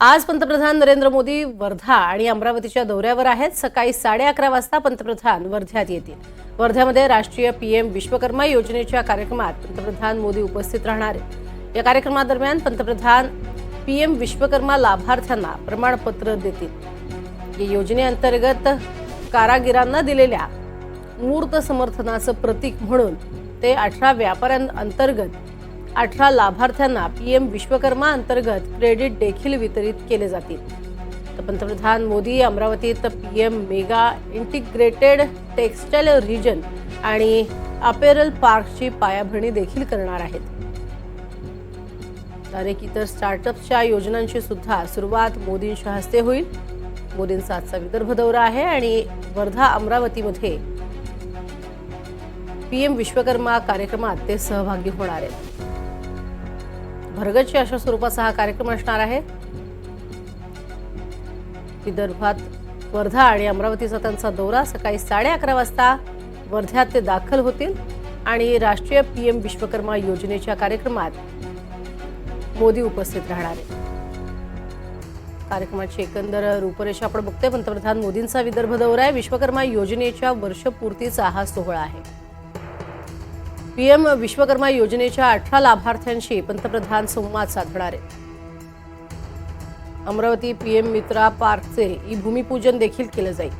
आज पंतप्रधान नरेंद्र मोदी वर्धा आणि अमरावतीच्या दौऱ्यावर आहेत. सकाळी साडे अकरा वाजता पंतप्रधान वर्ध्यात येतील. वर्ध्यामध्ये राष्ट्रीय पीएम विश्वकर्मा योजनेच्या कार्यक्रमात पंतप्रधान मोदी उपस्थित राहणार आहेत. या कार्यक्रमादरम्यान पंतप्रधान पीएम विश्वकर्मा लाभार्थ्यांना प्रमाणपत्र देतील. या योजनेअंतर्गत कारागिरांना दिलेल्या मूर्त समर्थनाचं प्रतीक म्हणून ते अठरा व्यापाऱ्यांअंतर्गत अठरा लाभार्थ्यांना पीएम विश्वकर्मा अंतर्गत क्रेडिट देखील वितरित केले जातील. तर पंतप्रधान मोदी अमरावतीत PM mega integrated textile region आणि अपेरल पार्कची पायाभरणी देखील करणार आहेत. अनेक इतर स्टार्टअपच्या योजनांची सुद्धा सुरुवात मोदींच्या हस्ते होईल. मोदींचा आजचा विदर्भ दौरा आहे आणि वर्धा अमरावतीमध्ये पीएम विश्वकर्मा कार्यक्रमात ते सहभागी होणार आहेत. भरगच्ची अशा स्वरूपाचा हा कार्यक्रम असणार आहे. विदर्भात वर्धा आणि अमरावतीचा त्यांचा दौरा सकाळी साडे अकरा वाजता. वर्ध्यात ते दाखल होतील आणि राष्ट्रीय पीएम विश्वकर्मा योजनेच्या कार्यक्रमात मोदी उपस्थित राहणार आहेत. कार्यक्रमाची एकंदर रूपरेषा आपण बघतोय. पंतप्रधान मोदींचा विदर्भ दौरा आहे. विश्वकर्मा योजनेच्या वर्षपूर्तीचा हा सोहळा आहे. पीएम विश्वकर्मा योजनेच्या अठरा लाभार्थ्यांशी पंतप्रधान संवाद साधणार. आहेत अमरावती पीएम मित्रा पार्कचे ई भूमिपूजन देखील केलं जाईल.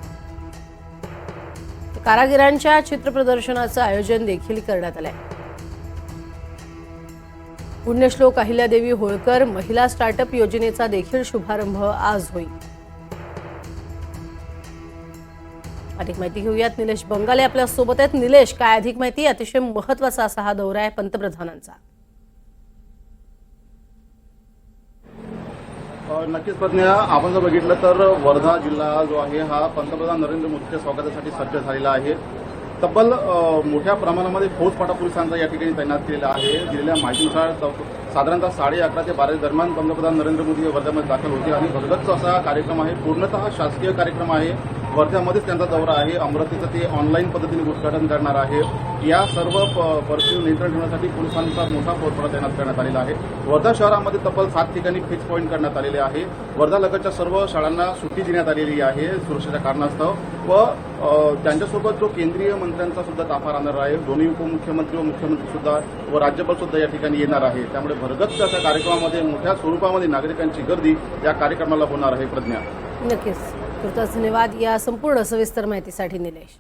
कारागिरांच्या चित्रप्रदर्शनाचं आयोजन देखील करण्यात आलंय. पुण्यश्लोक अहिल्यादेवी होळकर महिला स्टार्टअप योजनेचा देखील शुभारंभ आज होईल. अधिक माहिती घेऊयात. निलेश बंगाले आपल्यासोबत आहेत. निलेश काय अधिक माहिती? अतिशय महत्त्वाचा असा हा दौरा आहे पंतप्रधानांचा. नक्कीच प्रज्ञा आपण जर बघितलं तर वर्धा जिल्हा जो आहे हा पंतप्रधान नरेंद्र मोदीच्या स्वागतासाठी सज्ज झालेला आहे. तब्बल मोठ्या प्रमाणामध्ये फौजफाटा पोलिसांचा या ठिकाणी तैनात केलेला आहे. दिलेल्या माहितीनुसार साधारणतः साडे अकरा ते बारा दरम्यान पंतप्रधान नरेंद्र मोदी हे वर्ध्यामध्ये दाखल होते. आणि भरगतचा असा कार्यक्रम आहे. पूर्णतः शासकीय कार्यक्रम आहे. वर्ध्यामध्येच त्यांचा दौरा आहे. अमरावतीचं ते ऑनलाईन पद्धतीने उद्घाटन करणार आहे. या सर्व प- नियंत्रण ठेवण्यासाठी पोलिसांचा मोठा पोरपडा तैनात करण्यात आलेला आहे. वर्धा शहरामध्ये तब्बल सात ठिकाणी फिक्स पॉईंट करण्यात आलेले आहे. वर्धा लगतच्या सर्व शाळांना सुट्टी देण्यात आलेली आहे सुरक्षेच्या कारणास्तव. व त्यांच्यासोबत जो केंद्रीय मंत्र्यांचा सुद्धा ताफा राहणार आहे दोन्ही उपमुख्यमंत्री व मुख्यमंत्री सुद्धा व राज्यपाल सुद्धा या ठिकाणी येणार आहे. त्यामुळे भरगतच्या त्या कार्यक्रमामध्ये मोठ्या स्वरूपामध्ये नागरिकांची गर्दी या कार्यक्रमाला होणार आहे प्रज्ञा. नक्कीच. तुर्तास धन्यवाद या संपूर्ण सविस्तर माहितीसाठी निलेश